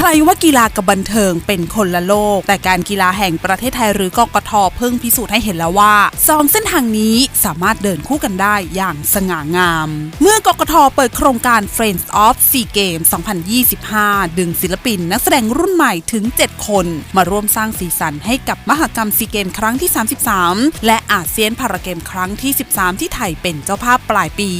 ใครว่ากีฬากับบันเทิงเป็นคนละโลก แต่การกีฬาแห่งประเทศไทยหรือกกทเพิ่งพิสูจน์ให้เห็นแล้วว่าสองเส้นทางนี้สามารถเดินคู่กันได้อย่างสง่างาม เมื่อกกทเปิดโครงการ Friends of Sea Games 2025 ดึงศิลปินนักแสดงรุ่นใหม่ถึง 7 คน มาร่วมสร้างสีสันให้กับมหกรรมซีเกมครั้งที่ 33 และอาเซียนพาราเกมครั้งที่ 13 ที่ไทยเป็นเจ้าภาพปลายปี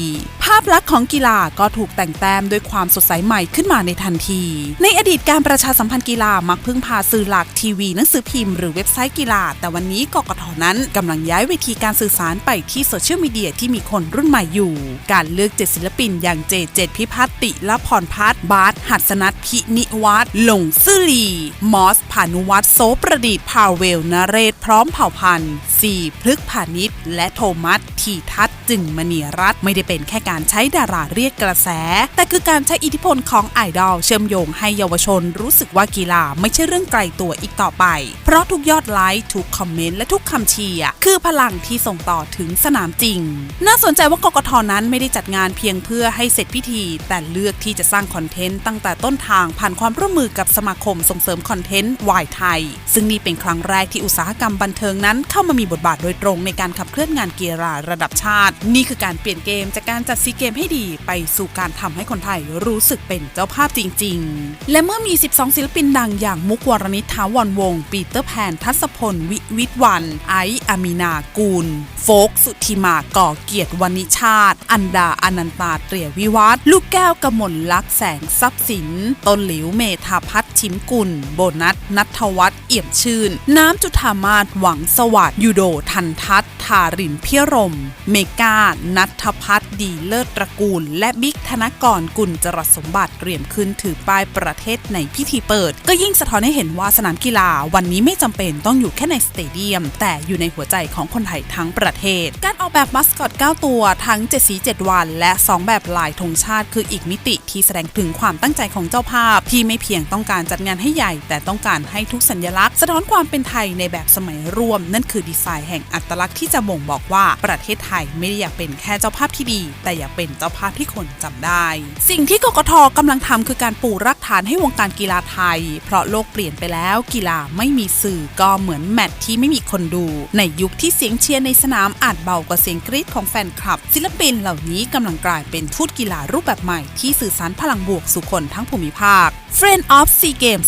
าพลักษณ์ของกีฬาก็ถูกแต่งแต้มด้วยความสดใสใหม่ขึ้นมาในทันที ในอดีตการประชาสัมพันธ์กีฬามักพึ่งพาสื่อหลักทีวีหนังสือพิมพ์หรือเว็บไซต์กีฬา แต่วันนี้กกทนั้นกำลังย้ายเวทีการสื่อสารไปที่โซเชียลมีเดียที่มีคนรุ่นใหม่อยู่ การเลือกเจ็ดศิลปิน อย่างเจเจพิพัฒน์ติละพรพัฒน์บาสหัสนัทพินิวัฒน์หลงซื่อลี มอสผานุวัฒน์โซประดิษฐ์พาเวลนเรศพร้อมเผ่าพันธุ์สี่พฤกษาณิชและโทมัสทีทัศ จึงมณีรัตน์ไม่ได้เป็นแค่การใช้ดาราเรียกกระแส แต่คือการใช้อิทธิพลของไอดอลเชื่อมโยงให้เยาวชนรู้สึกว่ากีฬาไม่ใช่เรื่องไกลตัวอีกต่อไป เพราะทุกยอดไลค์ทุกคอมเมนต์และทุกคำเชียร์คือพลังที่ส่งต่อถึงสนามจริง น่าสนใจว่ากกทนั้นไม่ได้จัดงานเพียงเพื่อให้เสร็จพิธี แต่เลือกที่จะสร้างคอนเทนต์ตั้งแต่ต้นทางผ่านความร่วมมือกับสมาคมส่งเสริมคอนเทนต์วายไทย ซึ่งนี่เป็นครั้งแรกที่อุตสาหกรรมบันเทิงนั้นเข้ามามีบทบาทโดยตรงในการขับเคลื่อนงานกีฬาระดับชาตินี่คือการเปลี่ยนเกมจากการจัดซีเกมให้ดีไปสู่การทำให้คนไทยรู้สึกเป็นเจ้าภาพจริง ๆ และเมื่อมี 12 ศิลปินดังอย่างมุกวรณิธทาวรวง ปีเตอร์แพน ทัศพล วิวิทวัน ไอซ์อามีนากูล โฟก สุธิมา ก่อเกียรติวณิชาติ อันดาอนันตาเตรียวิวัฒลูกแก้วกมลลักษ์แสงทรัพย์สิน ต้นหลิวเมธาพัฒชิมกุล โบนัสนัทวัฒน์เอี่ยมชื่น น้ำจุธามาศหวังสวัสดิ์ยูโดทันทัศทารินเพียรม เมกานัทพัฒน์ดีเลิศตระกูล และบิ๊กธนกรกุลจรสสมบัติเตรียมขึ้นถือป้ายประเทศในพิธีเปิด ก็ยิ่งสะท้อนให้เห็นว่าสนามกีฬา วันนี้ไม่จำเป็นต้องอยู่แค่ในสเตเดียม แต่อยู่ในหัวใจของคนไทยทั้งประเทศ การออกแบบมัสคอต 9 ตัวทั้ง 7 สี 7 วัน และ 2 แบบลายธงชาติ คืออีกมิติที่แสดงถึงความตั้งใจของเจ้าภาพ ที่ไม่เพียงต้องการจัดงานให้ใหญ่ แต่ต้องการให้ทุกสัญลักษณ์ สะท้อนความเป็นไทยในแบบสมัยร่วม นั่นคือดีไซน์แห่งอัตลักษณ์ที่จะบ่งบอกว่าประเทศไทยไม่ได้อยากเป็นแค่เจ้าภาพที่ดี แต่อยากเป็นเจ้าภาพที่คนจำได้ สิ่งที่กกทกำลังทำคือการปูรากฐานให้วงการกีฬาไทย เพราะโลกเปลี่ยนไปแล้วกีฬาไม่มีสื่อก็เหมือนแมตช์ที่ไม่มีคนดู ในยุคที่เสียงเชียร์ในสนามอาจเบากว่าเสียงกรี๊ดของแฟนคลับ ศิลปินเหล่านี้กำลังกลายเป็นทูตกีฬารูปแบบใหม่ที่สื่อสารพลังบวกสู่คนทั้งภูมิภาค Friend of Sea Games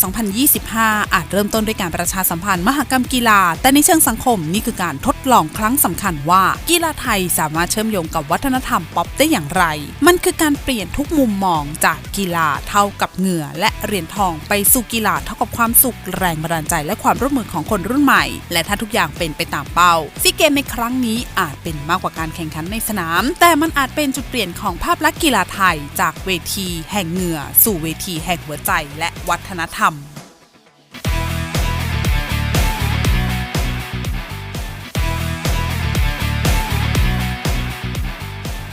2025 อาจเริ่มต้นด้วยการประชาสัมพันธ์มหกรรมกีฬา แต่ในเชิงสังคมนี่คือการทดลองครั้งสำคัญว่า กีฬาไทยสามารถเชื่อมโยงกับวัฒนธรรมป๊อปได้อย่างไร มันคือการเปลี่ยนทุกมุมมองจากกีฬาเท่ากับเหงื่อ และเหรียญทองไปสู่กีฬาเท่ากับความสุขแรงบันดาลใจและความร่วมมือของคนรุ่นใหม่ และถ้าทุกอย่างเป็นไปตามเป้าซีเกมในครั้งนี้อาจเป็นมากกว่าการแข่งขันในสนาม แต่มันอาจเป็นจุดเปลี่ยนของภาพลักษณ์กีฬาไทย จากเวที แห่งเหงื่อ สู่เวทีแห่งหัวใจและวัฒนธรรม